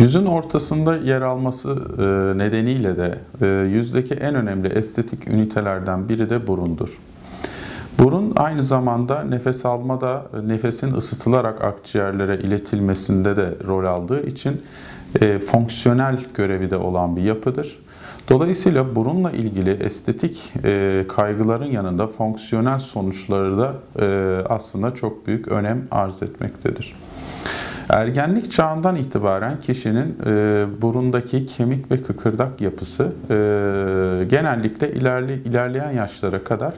Yüzün ortasında yer alması e, nedeniyle de e, yüzdeki en önemli estetik ünitelerden biri de burundur. Burun aynı zamanda nefes almada, nefesin ısıtılarak akciğerlere iletilmesinde de rol aldığı için e, fonksiyonel görevi de olan bir yapıdır. Dolayısıyla burunla ilgili estetik e, kaygıların yanında fonksiyonel sonuçları da e, aslında çok büyük önem arz etmektedir. Ergenlik çağından itibaren kişinin e, burundaki kemik ve kıkırdak yapısı e, genellikle ilerli, ilerleyen yaşlara kadar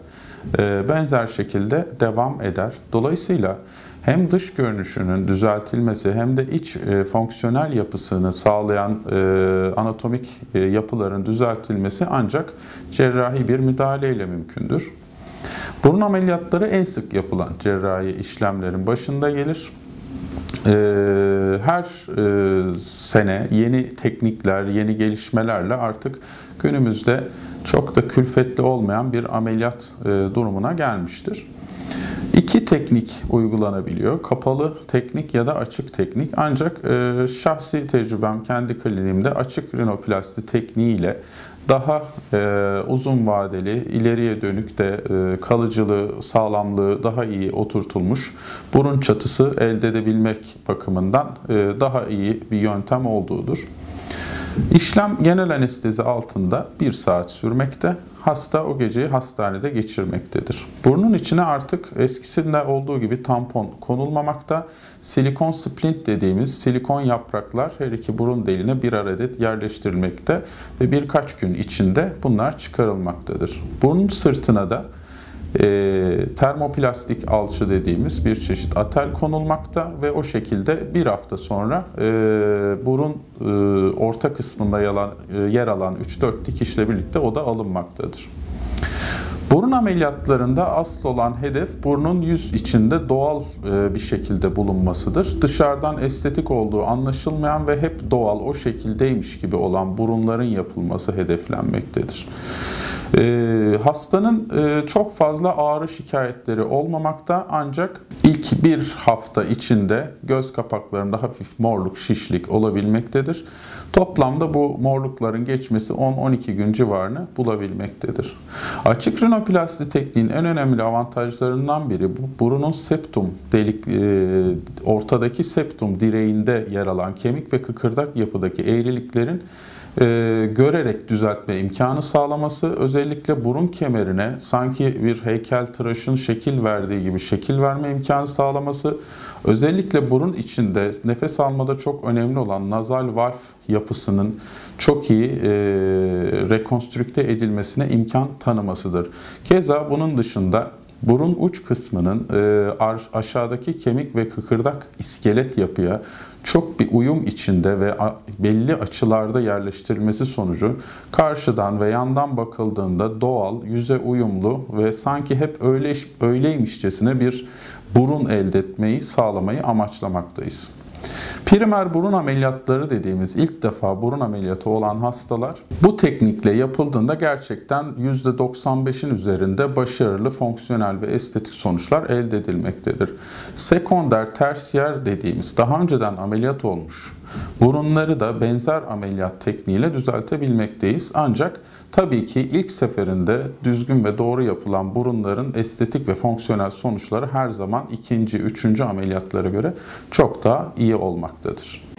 e, benzer şekilde devam eder. Dolayısıyla hem dış görünüşünün düzeltilmesi hem de iç e, fonksiyonel yapısını sağlayan e, anatomik e, yapıların düzeltilmesi ancak cerrahi bir müdahaleyle mümkündür. Burun ameliyatları en sık yapılan cerrahi işlemlerin başında gelir. Ee, her e, sene yeni teknikler, yeni gelişmelerle artık günümüzde çok da külfetli olmayan bir ameliyat e, durumuna gelmiştir. İki teknik uygulanabiliyor. Kapalı teknik ya da açık teknik. Ancak e, şahsi tecrübem kendi kliniğimde açık rinoplasti tekniğiyle daha e, uzun vadeli, ileriye dönük de e, kalıcılığı, sağlamlığı daha iyi oturtulmuş burun çatısı elde edebilmek bakımından e, daha iyi bir yöntem olduğudur. İşlem genel anestezi altında bir saat sürmekte. Hasta o geceyi hastanede geçirmektedir. Burnun içine artık eskisinde olduğu gibi tampon konulmamakta. Silikon splint dediğimiz silikon yapraklar her iki burun deliğine bir adet yerleştirilmekte ve birkaç gün içinde bunlar çıkarılmaktadır. Burun sırtına da e, termoplastik alçı dediğimiz bir çeşit atel konulmakta ve o şekilde bir hafta sonra e, burun e, orta kısmında yalan, e, yer alan 3-4 dikişle birlikte o da alınmaktadır. Burun ameliyatlarında asıl olan hedef burnun yüz içinde doğal e, bir şekilde bulunmasıdır. Dışarıdan estetik olduğu anlaşılmayan ve hep doğal o şekildeymiş gibi olan burunların yapılması hedeflenmektedir. E, hastanın e, çok fazla ağrı şikayetleri olmamakta ancak ilk bir hafta içinde göz kapaklarında hafif morluk, şişlik olabilmektedir. Toplamda bu morlukların geçmesi 10-12 gün civarını bulabilmektedir. Açık rinoplasti tekniğin en önemli avantajlarından biri bu burunun septum delik e, ortadaki septum direğinde yer alan kemik ve kıkırdak yapıdaki eğriliklerin e, görerek düzeltme imkanı sağlaması, özellikle burun kemerine sanki bir heykel tıraşın şekil verdiği gibi şekil verme imkanı sağlaması, özellikle burun içinde nefes almada çok önemli olan nazal valf yapısının çok iyi e, rekonstrükte edilmesine imkan tanımasıdır. Keza bunun dışında burun uç kısmının e, aşağıdaki kemik ve kıkırdak iskelet yapıya çok bir uyum içinde ve belli açılarda yerleştirilmesi sonucu karşıdan ve yandan bakıldığında doğal, yüze uyumlu ve sanki hep öyle öyleymişçesine bir burun elde etmeyi sağlamayı amaçlamaktayız. Primer burun ameliyatları dediğimiz ilk defa burun ameliyatı olan hastalar bu teknikle yapıldığında gerçekten %95'in üzerinde başarılı, fonksiyonel ve estetik sonuçlar elde edilmektedir. Sekonder, tersiyer dediğimiz daha önceden ameliyat olmuş burunları da benzer ameliyat tekniğiyle düzeltebilmekteyiz. Ancak tabii ki ilk seferinde düzgün ve doğru yapılan burunların estetik ve fonksiyonel sonuçları her zaman ikinci, üçüncü ameliyatlara göre çok daha iyi olmaktadır.